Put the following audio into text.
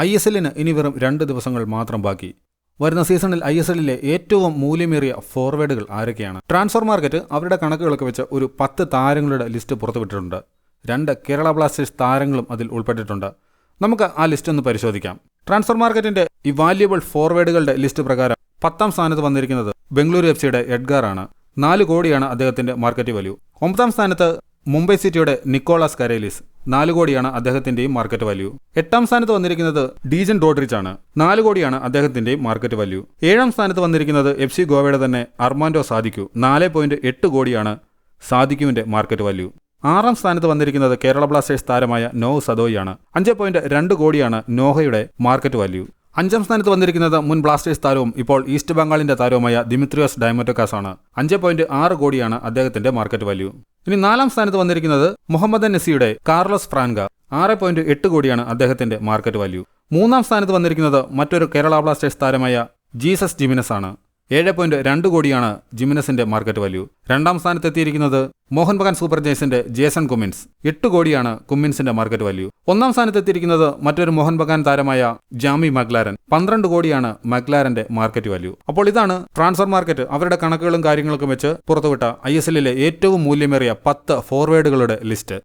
I S എല്ലിന് ഇനി വെറും രണ്ട് ദിവസങ്ങൾ മാത്രം ബാക്കി. വരുന്ന സീസണിൽ ഐ എസ് എല്ലിലെ ഏറ്റവും മൂല്യമേറിയ ഫോർവേഡുകൾ ആരൊക്കെയാണ്? ട്രാൻസ്ഫർ മാർക്കറ്റ് അവരുടെ കണക്കുകളൊക്കെ വെച്ച് ഒരു പത്ത് താരങ്ങളുടെ ലിസ്റ്റ് പുറത്തുവിട്ടിട്ടുണ്ട്. രണ്ട് കേരള ബ്ലാസ്റ്റേഴ്സ് താരങ്ങളും അതിൽ ഉൾപ്പെട്ടിട്ടുണ്ട്. നമുക്ക് ആ ലിസ്റ്റ് ഒന്ന് പരിശോധിക്കാം. ട്രാൻസ്ഫർ മാർക്കറ്റിന്റെ ഈ വാല്യുബിൾ ഫോർവേഡുകളുടെ ലിസ്റ്റ് പ്രകാരം പത്താം സ്ഥാനത്ത് വന്നിരിക്കുന്നത് ബംഗളൂരു എഫ് സിയുടെ എഡ്ഗാർ ആണ്. നാല് കോടിയാണ് അദ്ദേഹത്തിന്റെ മാർക്കറ്റ് വാല്യൂ. ഒമ്പതാം സ്ഥാനത്ത് മുംബൈ സിറ്റിയുടെ നിക്കോളാസ് കരേലിസ്. നാല് കോടിയാണ് അദ്ദേഹത്തിന്റെയും മാർക്കറ്റ് വാല്യൂ എട്ടാം സ്ഥാനത്ത് വന്നിരിക്കുന്നത് ഡീജൻ ഡോഡ്രിച്ച് ആണ്. നാല് കോടിയാണ് അദ്ദേഹത്തിന്റെയും മാർക്കറ്റ് വാല്യൂ ഏഴാം സ്ഥാനത്ത് വന്നിരിക്കുന്നത് എഫ് സി ഗോവയുടെ തന്നെ അർമാൻഡോ സാദിക്കു. നാല് പോയിന്റ് എട്ട് കോടിയാണ് സാദിക്കുവിന്റെ മാർക്കറ്റ് വാല്യൂ ആറാം സ്ഥാനത്ത് വന്നിരിക്കുന്നത് കേരള ബ്ലാസ്റ്റേഴ്സ് താരമായ നോ സദോയാണ് അഞ്ച് പോയിന്റ് രണ്ട് കോടിയാണ് നോഹയുടെ മാർക്കറ്റ് വാല്യൂ അഞ്ചാം സ്ഥാനത്ത് വന്നിരിക്കുന്നത് മുൻ ബ്ലാസ്റ്റേഴ്സ് താരവും ഇപ്പോൾ ഈസ്റ്റ് ബംഗാളിന്റെ താരവുമായ ദിമിത്രിയോസ് ഡയമറ്റോക്കാസ് ആണ് അഞ്ച് പോയിന്റ് ആറ് കോടിയാണ് അദ്ദേഹത്തിന്റെ മാർക്കറ്റ് വാല്യൂ ഇനി നാലാം സ്ഥാനത്ത് വന്നിരിക്കുന്നത് മുഹമ്മദ് നസിയുടെ കാർലോസ് ഫ്രാൻക ആറ് പോയിന്റ് എട്ട് കോടിയാണ് അദ്ദേഹത്തിന്റെ മാർക്കറ്റ് വാല്യൂ മൂന്നാം സ്ഥാനത്ത് വന്നിരിക്കുന്നത് മറ്റൊരു കേരള ബ്ലാസ്റ്റേഴ്സ് താരമായ ജീസസ് ജിമിനസ് ആണ് ഏഴ് പോയിന്റ് രണ്ട് കോടിയാണ് ജിമിനസിന്റെ മാർക്കറ്റ് വാല്യൂ രണ്ടാം സ്ഥാനത്തെത്തിയിരിക്കുന്നത് മോഹൻ ബഗാൻ സൂപ്പർ ജേഴ്സിന്റെ ജേസൺ കുമിൻസ് എട്ട് കോടിയാണ് കുമിൻസിന്റെ മാർക്കറ്റ് വാല്യൂ ഒന്നാം സ്ഥാനത്തെത്തിയിരിക്കുന്നത് മറ്റൊരു മോഹൻ ബഗാൻ താരമായ ജാമി മഗ്ലാരൻ പന്ത്രണ്ട് കോടിയാണ് മഗ്ലാരന്റെ മാർക്കറ്റ് വാല്യൂ അപ്പോൾ ഇതാണ് ട്രാൻസ്ഫർ മാർക്കറ്റ്. അവരുടെ കണക്കുകളും കാര്യങ്ങളൊക്കെ വെച്ച് പുറത്തുവിട്ട ഐ എസ് ഏറ്റവും മൂല്യമേറിയ പത്ത് ഫോർവേഡുകളുടെ ലിസ്റ്റ്